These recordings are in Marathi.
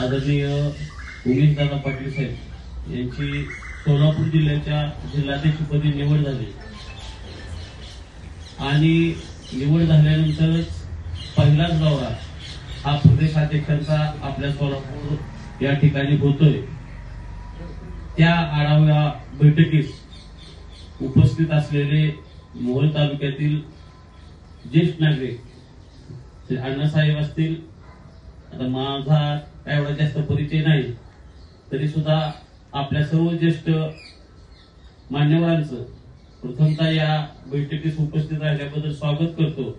आदरणीय उमेश दादा पाटील साहेब यांची सोलापूर जिल्ह्याच्या जिल्हाध्यक्षपदी निवड झाली. आणि निवड झाल्यानंतरच पहिलाच दौरा हा प्रदेशाध्यक्षांचा आपल्या सोलापूर या ठिकाणी होतोय. त्या आढाव्या बैठकीस उपस्थित असलेले मोहोळ तालुक्यातील ज्येष्ठ नागरिक श्री अण्णासाहेब असतील आता माझा काय एवढा जास्त परिचय नाही. तरी सुद्धा आपल्या सर्व ज्येष्ठ मान्यवरांचं प्रथमतः या बैठकीस उपस्थित राहिल्याबद्दल स्वागत करतो.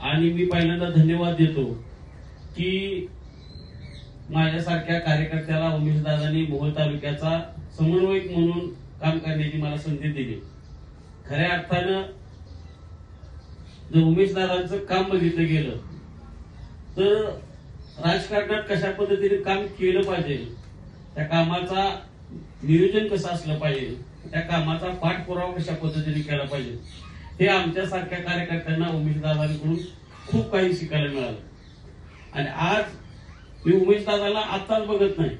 आणि मी पहिल्यांदा धन्यवाद देतो की माझ्यासारख्या कार्यकर्त्याला उमेश दादांनी मोहोळ तालुक्याचा समन्वयक म्हणून काम करण्याची मला संधी दिली. खऱ्या अर्थानं जर उमेश दादांचं काम बघितलं गेलं तर राजकारणात कशा पद्धतीने काम केलं पाहिजे? त्या कामाचा नियोजन कसं असलं पाहिजे? त्या कामाचा पाठपुरावा कशा पद्धतीने केला पाहिजे? हे आमच्यासारख्या कार्यकर्त्यांना उमेशदादांकडून खूप काही शिकायला मिळालं. आणि आज मी उमेशदादाला आत्ताच बघत नाही.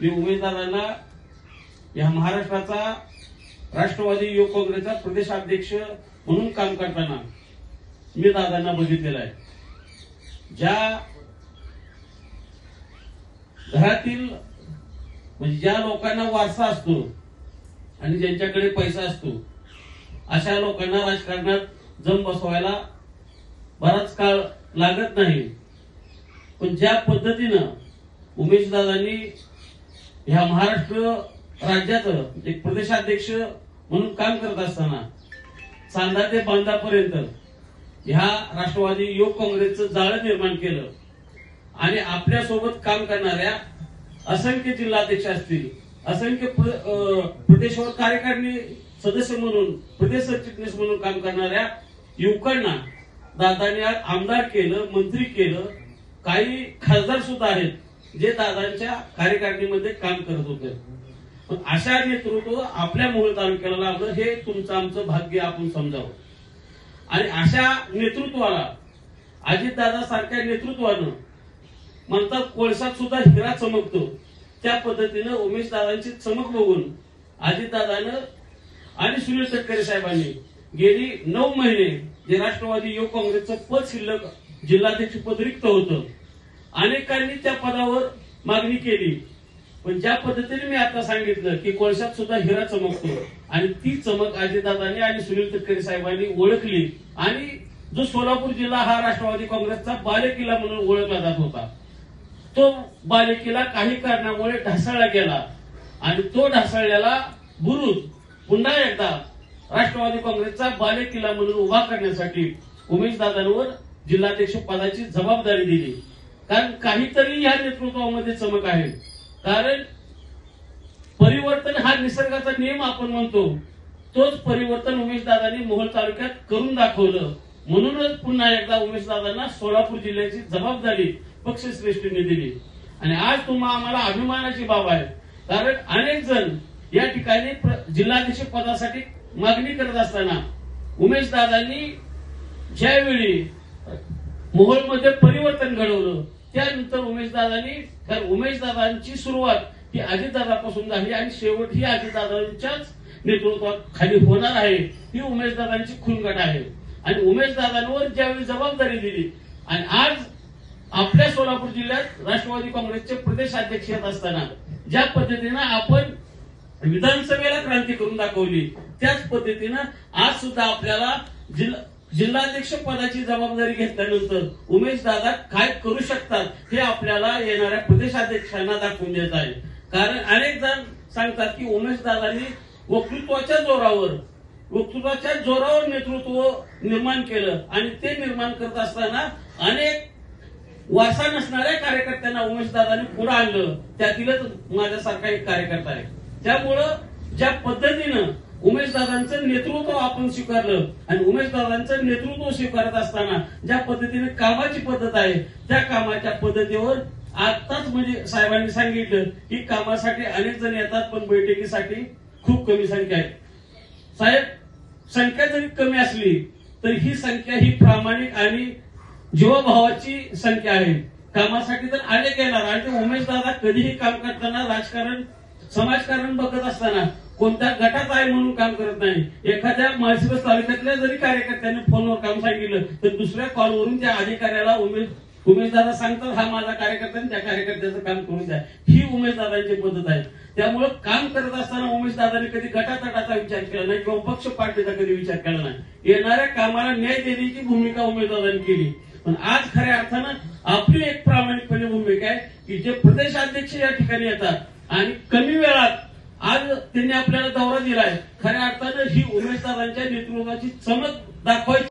मी उमेशदादांना या महाराष्ट्राचा राष्ट्रवादी युवक काँग्रेसचा प्रदेशाध्यक्ष म्हणून काम करताना मी दादांना बघितलेलं आहे. ज्या घरातील म्हणजे ज्या लोकांना वारसा असतो आणि ज्यांच्याकडे पैसा असतो अशा लोकांना राजकारणात जम बसवायला बराच काळ लागत नाही. पण ज्या पद्धतीनं उमेश दादांनी ह्या महाराष्ट्र राज्याचं म्हणजे एक प्रदेशाध्यक्ष म्हणून काम करत असताना चांदा ते बांधापर्यंत ह्या राष्ट्रवादी युवक काँग्रेसचं जाळं निर्माण केलं. आणि आपल्यासोबत काम करणाऱ्या असंख्य जिल्हाध्यक्ष असतील असंख्य प्रदेश कार्यकारिणी सदस्य म्हणून प्रदेश सरचिटणीस म्हणून काम करणाऱ्या युवकांना दादाने आमदार केलं मंत्री केलं काही खासदार सुद्धा आहेत जे दादांच्या कार्यकारिणीमध्ये काम करत होते. पण अशा नेतृत्व आपल्या मूळ तालुक्याला लाभलं हे तुमचं आमचं भाग्य आपण समजावं. आणि अशा नेतृत्वाला अजितदादा सारख्या नेतृत्वानं म्हणतात कोळशात सुद्धा हिरा चमकतो. त्या पद्धतीनं उमेश दादांची चमक बघून अजितदादानं आणि सुनील तटकरे साहेबांनी गेली नऊ महिने जे राष्ट्रवादी युवक काँग्रेसचं पद शिल्लक जिल्हाध्यक्ष पद रिक्त होतं. अनेकांनी त्या पदावर मागणी केली. पण ज्या पद्धतीने मी आता सांगितलं की कोळशात सुद्धा हिरा चमकतो आणि ती चमक अजितदादांनी आणि सुनील तटकरे साहेबांनी ओळखली आणि जो सोलापूर जिल्हा हा राष्ट्रवादी काँग्रेसचा बालेकिल्ला म्हणून ओळखला जात होता. तो बालिकेला काही कारणामुळे ढासळला गेला. आणि तो ढासळलेला बुरुज पुन्हा एकदा राष्ट्रवादी काँग्रेसचा बालेकिल्ला म्हणून उभा करण्यासाठी उमेश दादांवर जिल्हाध्यक्ष पदाची जबाबदारी दिली. कारण काहीतरी या नेतृत्वामध्ये चमक आहे. कारण परिवर्तन हा निसर्गाचा नियम आपण म्हणतो. तोच परिवर्तन उमेश दादांनी मोहोळ तालुक्यात करून दाखवलं. म्हणूनच पुन्हा एकदा उमेश दादांना सोलापूर जिल्ह्याची जबाबदारी पक्षश्रेष्ठीने दिली आणि आज तुम्हाला आम्हाला अभिमानाची बाब आहे. कारण अनेक जण या ठिकाणी प्र- जिल्हाध्यक्ष पदासाठी मागणी करत असताना उमेश दादांनी ज्यावेळी मोहोळमध्ये परिवर्तन घडवलं त्यानंतर उमेश दादांनी कारण उमेश दादांची सुरुवात ही अजितदादापासून झाली आणि शेवट ही अजितदादांच्याच नेतृत्वात खाली होणार आहे ही उमेश दादांची आहे. आणि उमेश दादांवर ज्यावेळी जबाबदारी दिली आणि आज आपल्या सोलापूर जिल्ह्यात राष्ट्रवादी काँग्रेसचे प्रदेश अध्यक्ष येत असताना ज्या पद्धतीनं आपण विधानसभेला क्रांती करून दाखवली त्याच पद्धतीनं आज सुद्धा आपल्याला जिल्हा जिल्हाध्यक्ष पदाची जबाबदारी घेतल्यानंतर उमेश दादा काय करू शकतात हे आपल्याला येणाऱ्या प्रदेशाध्यक्षांना दाखवून देत आहे कारण अनेक जण सांगतात की उमेश दादांनी वक्तृत्वाच्या जोरावर वक्तृत्वाच्या जोरावर नेतृत्व निर्माण केलं आणि ते निर्माण करत असताना अनेक वारसा नसणाऱ्या कार्यकर्त्यांना उमेशदादांनी पुढे आणलं त्यातीलच माझ्यासारखा एक कार्यकर्ता आहे. त्यामुळं ज्या पद्धतीनं उमेशदादांचं नेतृत्व आपण स्वीकारलं आणि उमेशदादांचं नेतृत्व स्वीकारत असताना ज्या पद्धतीने कामाची पद्धत आहे त्या कामाच्या पद्धतीवर आताच म्हणजे साहेबांनी सांगितलं की कामासाठी अनेक जण येतात पण बैठकीसाठी खूप कमी संख्या आहे साहेब संख्या जरी कमी असली तरी ही संख्या ही प्रामाणिक आणि जीवभावाची संख्या आहे. कामासाठी तर अनेक येणार. आणि ते उमेश दादा कधीही काम करताना राजकारण समाजकारण बघत असताना कोणत्या गटात आहे म्हणून काम करत नाही. एखाद्या माळशिरस तालुक्यातल्या जरी कार्यकर्त्याने फोनवर काम सांगितलं तर दुसऱ्या कॉलवरून त्या अधिकाऱ्याला उमेश उमेशदादा सांगतात हा माझा कार्यकर्ता आणि त्या कार्यकर्त्याचं काम करून द्या. ही उमेशदादांची पद्धत आहे. त्यामुळं काम करत असताना उमेशदादांनी कधी गटातटाचा विचार केला नाही किंवा पक्ष पार्टीचा कधी विचार केला नाही. येणाऱ्या कामाला न्याय देण्याची भूमिका उमेशदादांनी केली. पण आज खऱ्या अर्थानं आपली एक प्रामाणिकपणे भूमिका आहे की जे प्रदेशाध्यक्ष या ठिकाणी येतात आणि कमी वेळात आज त्यांनी आपल्याला दौरा दिलाय. खऱ्या अर्थानं ही उमेशदादांच्या नेतृत्वाची चमक दाखवायची